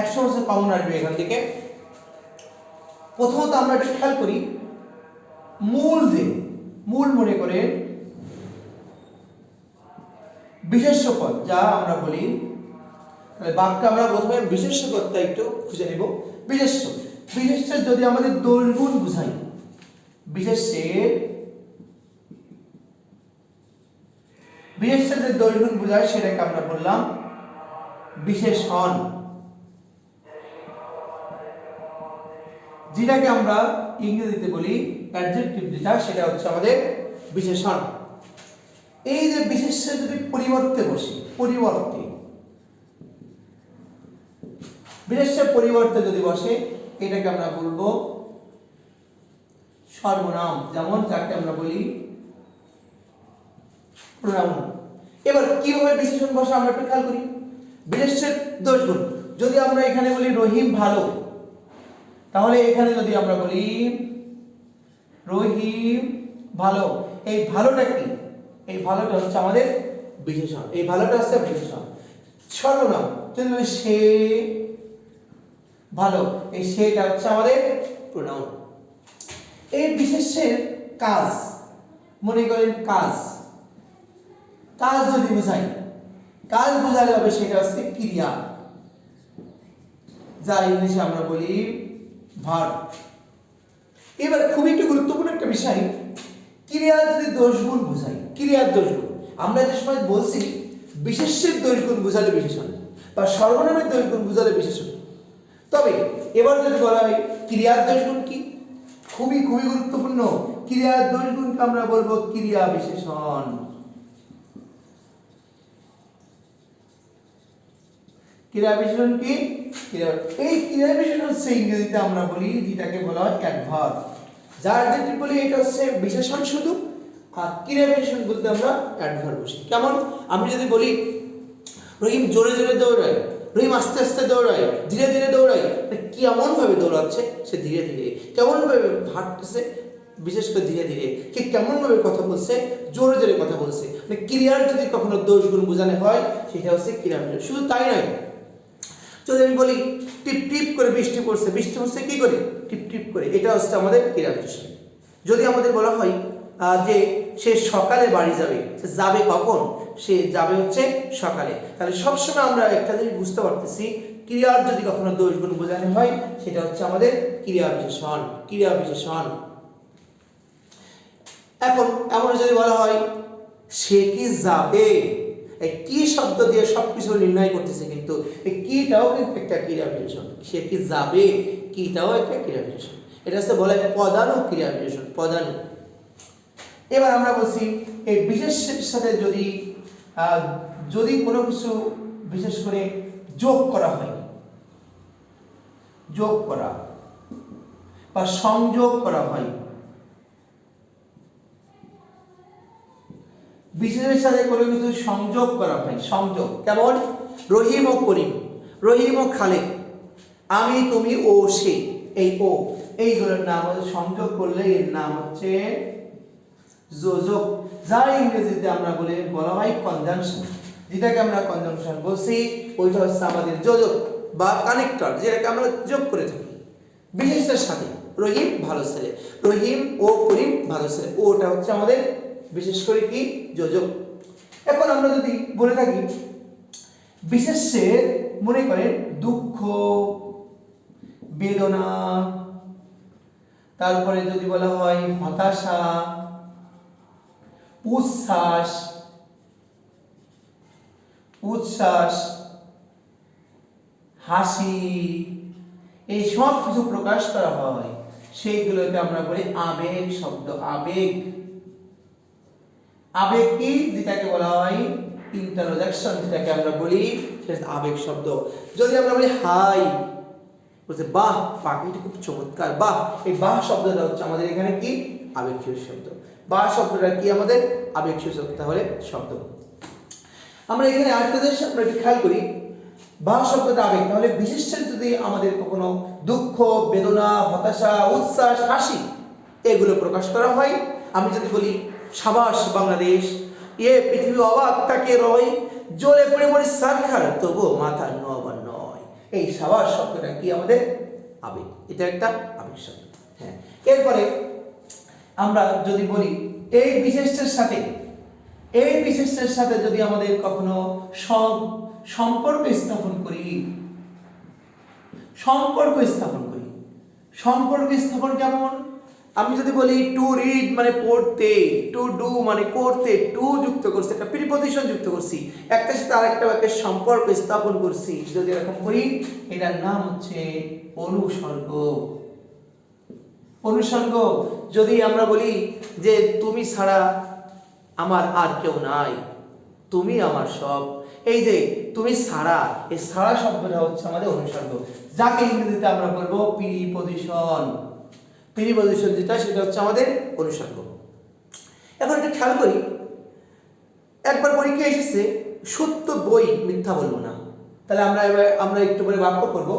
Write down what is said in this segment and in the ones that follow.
একশো বছর কমন আসবে এখান থেকে। প্রথমত আমরা একটু খেয়াল করি, মূল যে, মূল মনে করে বিশেষ্য পদ যা আমরা বলি, তাহলে বাক্য আমরা প্রথমে বিশেষ্য পদটা একটু খুঁজে নেব। বিশেষ্য, বিশেষ্যের যদি আমাদের দৈর্গুণ বুঝাই, বিশেষ্যের বিশেষ্যের যে দৈর্গুণ বোঝায় সেটাকে আমরা বললাম বিশেষণ। যেটাকে আমরা ইংরেজিতে বলি অ্যাডজেক্টিভ যেটা, সেটা হচ্ছে আমাদের বিশেষণ। এই যে বিশেষ্য যদি পরিবর্তে বসে, পরিবর্তে। বিশেষ্যের পরিবর্তে যদি বসে, এটাকে আমরা বলব সর্বনাম, যেমন যাকে আমরা বলি প্রোনাউন এবার কীভাবে বিশেষণ বসে আমরা একটু খেয়াল করি? বিশেষ্যের দোষগুণ যদি আমরা এখানে বলি রহিম ভালো তাহলে এখানে যদি আমরা বলি, রহিম ভালো, এই ভালোটা কি? এই ভালোটা হচ্ছে আমাদের বিশেষণ। এই ভালোটা হচ্ছে বিশেষণ। সর্বনাম, যদি সে ভালো, এই সেটা হচ্ছে আমাদের প্রোনাউন এই বিশেষের কাজ, মনে করেন কাজ। কাজ যদি বোঝাই, কাজ বোঝালে হবে সেটা হচ্ছে ক্রিয়া। যা ইংলিশে আমরা বলি ভার। এবার খুবই একটু গুরুত্বপূর্ণ একটা বিষয়, ক্রিয়ার যদি দোষগুণ বোঝাই, ক্রিয়ার দোষগুণ। আমরা যে সময় বলছি, বিশেষের দোষগুণ বোঝালে বিশেষণ বা সর্বনামের দোষগুণ বোঝালে বিশেষণ তবে এবার যদি বলা হয়, ক্রিয়ার দোষগুণ কি? খুবই খুবই গুরুত্বপূর্ণ। ক্রিয়ার দোষগুণকে আমরা বলব ক্রিয়া বিশেষণ। ক্রিয়া বিশেষণ কি? এই ক্রিয়া বিশেষণ হচ্ছে ইংরেজিতে আমরা বলি, যেটাকে বলা হয় অ্যাডভার্ব যার যেটি বলি, এটা হচ্ছে বিশেষণ শুধু, আর ক্রিয়া বিশেষণ বলতে আমরা অ্যাডভার্ব বসি কেমন? আমি যদি বলি, রহিম জোরে জোরে দৌড়ায়, রহিম আস্তে আস্তে দৌড়ায়, ধীরে ধীরে দৌড়ায় মানে কেমন ভাবে দৌড়াচ্ছে? সে ধীরে ধীরে কেমন ভাবে হাঁটতেছে? বিশেষ করে ধীরে ধীরে, কে কেমন ভাবে কথা বলছে? জোরে জোরে কথা বলছে। মানে ক্রিয়ার যদি কখনো দোষ গুণ বোঝানো হয়, সেটা হচ্ছে ক্রিয়া। শুধু তাই নয় যদি আমি বলি, টিপ টিপ করে বৃষ্টি পড়ছে। বৃষ্টি পড়ছে কি করে? টিপ টিপ করে। এটা হচ্ছে আমাদের ক্রিয়া বিশেষণ যদি আমাদের বলা হয় যে সে সকালে বাড়ি যাবে, সে যাবে কখন? সে যাবে হচ্ছে সকালে। তাহলে সবসময় আমরা একটা জিনিস বুঝতে পারতেছি ক্রিয়ার যদি কখনো দোষ গুণ বোঝানো হয়, সেটা হচ্ছে আমাদের ক্রিয়া বিশেষণ ক্রিয়া বিশেষণ। এখন এমন যদি বলা হয়, সে কি যাবে? এই কি শব্দ দিয়ে সব কিছু নির্ণয় করতেছে কিন্তু এই কিটাও কিন্তু একটা ক্রিয়া বিশেষণ সে কি যাবে? কিটাও একটা ক্রিয়া বিশেষণ এটা হচ্ছে বলা হয় পদানু ক্রিয়া বিশেষণ পদানু। এবার আমরা বলছি, এই বিশেষের সাথে যদি যদি কোনো কিছু বিশেষ করে যোগ করা হয়, যোগ করা বা সংযোগ করা হয় বিশেষের সাথে কোনো কিছু সংযোগ করা হয়, সংযোগ। কেমন? রহিম ও করিম। রহিম ও খালেক আমি, তুমি ও সে, এই ও। এইগুলোর নাম হচ্ছে সংযোগ করলে এর নাম হচ্ছে যোজক। যা ইংরেজিতে আমরা বলে, বলা হয় কনজাংশন যেটাকে আমরা কনজাংশন বলছি, ওইটা হচ্ছে আমাদের যোজক বা কানেক্টর যেটাকে আমরা যোগ করে থাকি। বিশেষের সাথে, রহিম ভালো ছেলে। রহিম ও করিম ভালো ছেলে। ওটা হচ্ছে আমাদের বিশেষ করে কি? যোজক। এখন আমরা যদি বলে থাকি বিশেষের মনে করেন দুঃখ, বেদনা, তারপরে যদি বলা হয় হতাশা, উচ্ছ্বাস উচ্ছ্বাস, হাসি, এই সব কিছু প্রকাশ করা হয়, সেইগুলোকে আমরা বলি আবেগ শব্দ, আবেগ। আবেগ কি যেটাকে বলা হয় ইন্টারোজাকশন যেটাকে আমরা বলি, সেটা আবেগ শব্দ। যদি আমরা বলি, হাই বলছে বাহ পাখিটি খুব চমৎকার, বাহ এই বাহ শব্দটা হচ্ছে আমাদের এখানে কি? আবেগীয় শব্দ। বাহ শব্দটা কি আমাদের? আবেগ শব্দ। তাহলে শব্দ। আমরা এখানে আরেকটা জিনিস আমরা একটু খেয়াল করি। বাহ শব্দটা আবেগ। তাহলে বিশেষের যদি আমাদের কখনো দুঃখ, বেদনা, হতাশা, উচ্ছ্বাস, হাসি, এগুলো প্রকাশ করা হয়, আমি যদি বলি সাবাস বাংলাদেশ। এ পৃথিবী অবাক তাকে রয় জ্বলে পড়ে পড়ে সারখার, তবুও মাথা নবার নয়। এই সাবাস শব্দটা কি আমাদের? আবেগ। এটা একটা আবেগ শব্দ। হ্যাঁ। এরপরে আমরা যদি বলি, এই বিশেষের সাথে, এই বিশেষের সাথে যদি আমাদের কখনো সব সম্পর্ক স্থাপন করি, সম্পর্ক স্থাপন করি। সম্পর্ক স্থাপন কেমন? আমি যদি বলি টু রিড মানে পড়তে টু ডু মানে করতে টু যুক্ত করছি, একটা প্রিপজিশন যুক্ত করছি একটার সাথে আরেকটা বাক্যের সম্পর্ক স্থাপন করছি, যদি এরকম করি, এটার নাম হচ্ছে অনুসর্গ। অনুসর্গ, যদি আমরা বলি যে তুমি ছাড়া আমার আর কেউ নাই, তুমি আমার সব। এই যে তুমি ছাড়া, এই ছাড়া শব্দটা হচ্ছে আমাদের অনুসর্গ। যাকে ইংরেজিতে আমরা বলব প্রিপজিশন প্রিপজিশন যেটা, সেটা হচ্ছে আমাদের অনুসর্গ এখন একটা খেয়াল করি, একবার পরীক্ষা এসেছে, সত্য বই মিথ্যা বলব না। তাহলে আমরা এবার, আমরা একটু করে বাক্য করব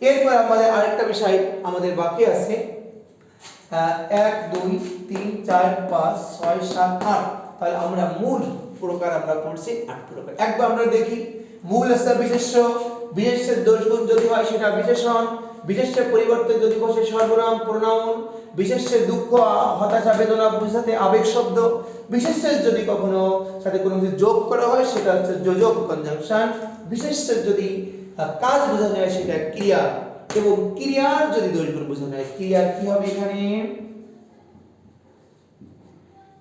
এরপর আমাদের আরেকটা বিষয় আমাদের বাকি আছে। এক, দুই, তিন, চার, পাঁচ, ছয়, সাত, আট। তাহলে আমরা মূল প্রকার আমরা পড়ছি, আট প্রকার। একবার আমরা দেখি, মূল আছে বিশেষ্য বিশেষের দোষ গুণ যদি হয় সেটা বিশেষণ। বিশেষ্যের পরিবর্তে যদি বসে সর্বনাম প্রণাম বিশেষ্যের দুঃখ, হতাশা, বেদনা বোঝাতে আবেগ শব্দ, বিশেষ্যের যদি কখনো সাথে কোনো কিছু যোগ করা হয়, সেটা হচ্ছে যোজক কনজাংশন বিশেষ্যের যদি কাজ বোঝানো হয় সেটা ক্রিয়া এবং ক্রিয়ার যদি দোষগুণ বোঝানো হয় ক্রিয়ার কি হবে এখানে?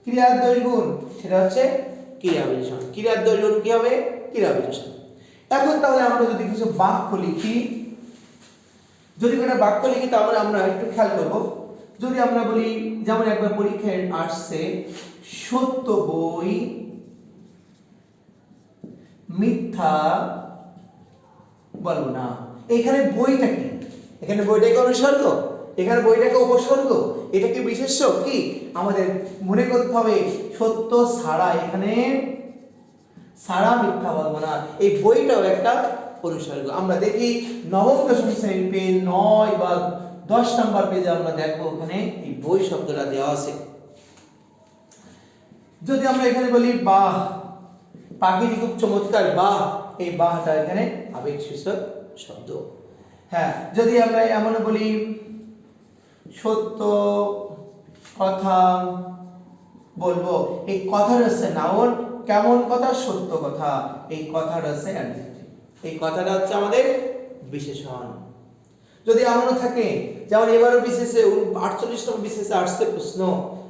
ক্রিয়ার দোষগুণ সেটা হচ্ছে ক্রিয়া বিশেষণ। ক্রিয়ার দোষগুণ কি হবে? ক্রিয়া বিশেষণ। এখন তাহলে আমরা যদি কিছু বাক্য লিখি যদি কোনো বাক্য লিখি, তাহলে আমরা একটু খেয়াল করব। যদি আমরা বলি, যেমন একবার পরীক্ষায় আসছে, সত্য বই মিথ্যা বলব না। এখানে বইটা কি? এখানে বইটাকে অনুসর্গ? এখানে বইটাকে উপসর্গ? এটা কি বিশেষ্য? কি? আমাদের মনে করতে হবে, সত্য ছাড়া এখানে সারা মিথ্যা বলব না। এই বইটাও একটা অনুসর্গ আমরা দেখি নবম দশম শ্রেণির পেজ নয় বা দশ নম্বর পেজে আমরা দেখব ওখানে এই বই শব্দটা দেওয়া আছে। যদি আমরা এখানে বলি পাখিটি খুব চমৎকার এই বাহটা এখানে আবেগ শব্দ। হ্যাঁ যদি আমরা এমন বলি, সত্য কথা বলব, এই কথাটা হচ্ছে নাউন কেমন কথা? সত্য কথা, এই কথাটা হচ্ছে adjective। এই কথাটা হচ্ছে আমাদের বিশেষণ। যদি এমনও থাকে যেমন এবারও বিশেষে আটচল্লিশ নম্বর বিশেষে আসছে প্রশ্ন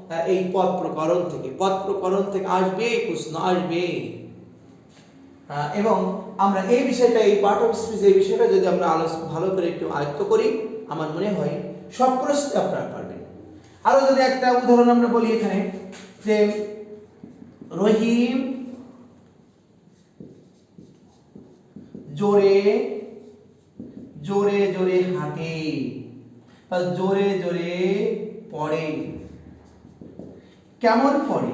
আহ, এই পদ প্রকরণ থেকে পদ প্রকরণ থেকে আসবে প্রশ্ন আসবে এবং আমরা এই বিষয়টা এই পার্ট অফ স্পিচ এই বিষয়টা যদি আমরা আলোচনা ভালো করে একটু আয়ত্ত করি আমার মনে হয় সব প্রশ্নে আপনারা পারবেন। আরও যদি একটা উদাহরণ আমরা বলি এখানে যে রহিম জোরে জোরে জোরে হাঁটে। জোরে জোরে পড়ে। কেমন পড়ে?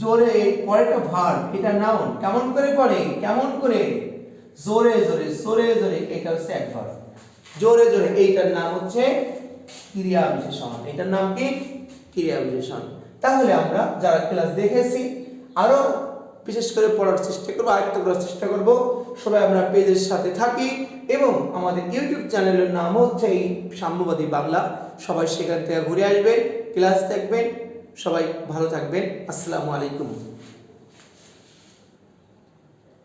জোরে পরেটা ভার, এটা নাউন কেমন করে পড়ে? কেমন করে? জোরে জোরে জোরে জোরে, এটা হচ্ছে অ্যাডভার্ব জোরে জোরে, এইটার নাম হচ্ছে ক্রিয়া বিশেষণ। এটার নাম কি? ক্রিয়া বিশেষণ। তাহলে আমরা যারা ক্লাস দেখেছি, আরও বিশেষ করে পড়ার চেষ্টা করব আয়ত্ত করার চেষ্টা করব। সবাই আমরা পেজের সাথে থাকি এবং আমাদের ইউটিউব চ্যানেলের নাম হচ্ছে এই সাম্যবাদী বাংলা। সবাই সেখান থেকে ঘুরে আসবেন, ক্লাস থাকবেন সবাই ভালো থাকবেন। আসসালামু আলাইকুম।